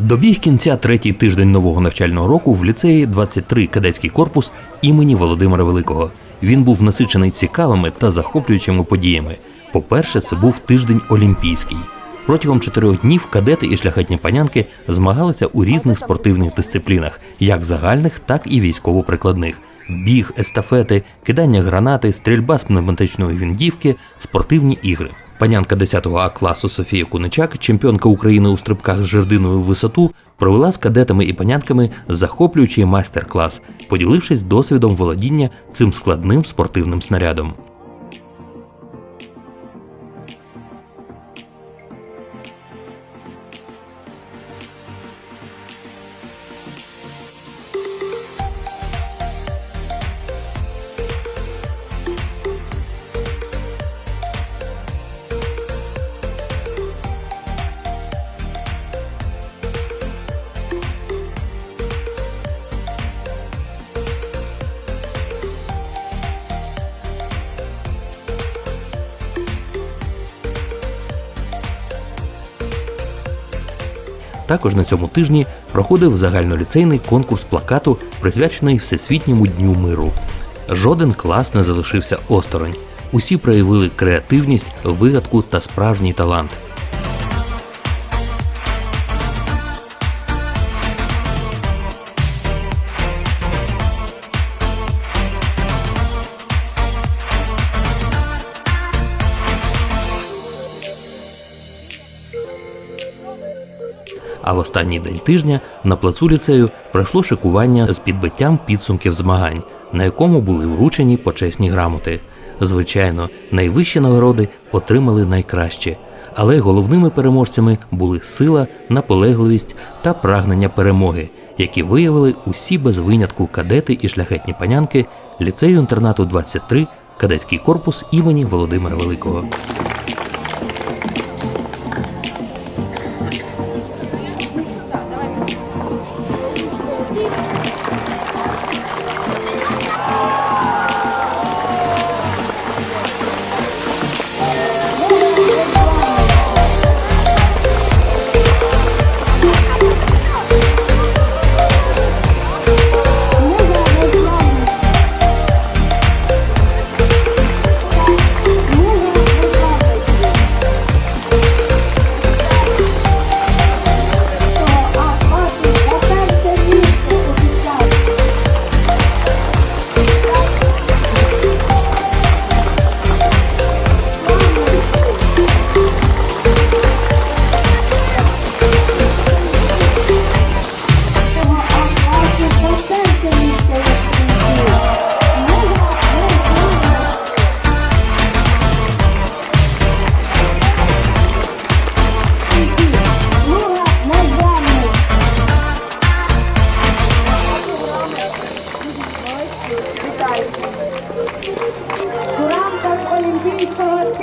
Добіг кінця третій тиждень нового навчального року в ліцеї 23 кадетський корпус імені Володимира Великого. Він був насичений цікавими та захоплюючими подіями. По-перше, це був тиждень олімпійський. Протягом чотирьох днів кадети і шляхетні панянки змагалися у різних спортивних дисциплінах, як загальних, так і військово-прикладних. Біг, естафети, кидання гранати, стрільба з пневматичної гвинтівки, спортивні ігри. Панянка 10 А класу Софія Куничак, чемпіонка України у стрибках з жердиною в висоту, провела з кадетами і панянками захоплюючий майстер-клас, поділившись досвідом володіння цим складним спортивним снарядом. Також на цьому тижні проходив загальноліцейний конкурс плакату, присвячений Всесвітньому дню миру. Жоден клас не залишився осторонь. Усі проявили креативність, вигадку та справжній талант. А в останній день тижня на плацу ліцею пройшло шикування з підбиттям підсумків змагань, на якому були вручені почесні грамоти. Звичайно, найвищі нагороди отримали найкраще, але головними переможцями були сила, наполегливість та прагнення перемоги, які виявили усі без винятку кадети і шляхетні панянки ліцею інтернату 23 кадетський корпус імені Володимира Великого.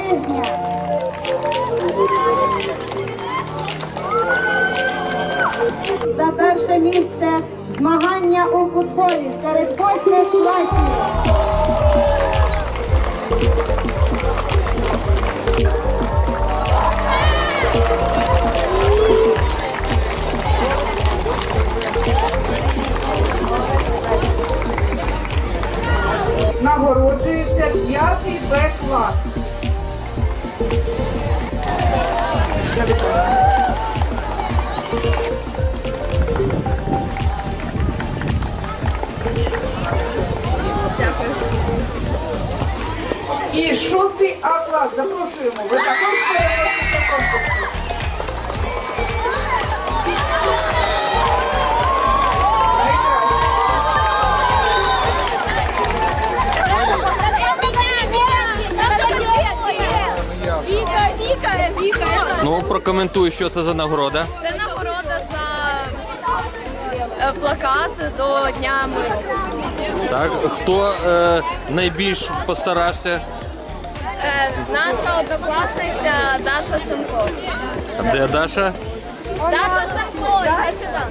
Тижня за перше місце змагання у футболі серед восьмих класів. Нагороджується п'ятий Б клас. І шостий А клас. Запрошуємо. Ви також переносите конкурсу. Прокоментуй, що це за нагорода. Це нагорода за е, плакат до Дня миру. Так, хто е, найбільш постарався? Е, Наша однокласниця Даша Семко. Де Даша? Даша Семко, іди сюди.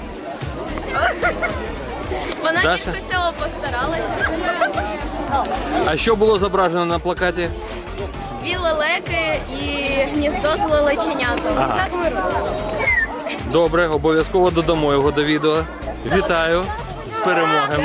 Вона Даша? більше всього постаралася. А що було зображено на плакаті? Дві лелеки і гніздо з лелеченятами. Ага. Знак миру. Добре, обов'язково додамо його до відео. Вітаю з перемогами.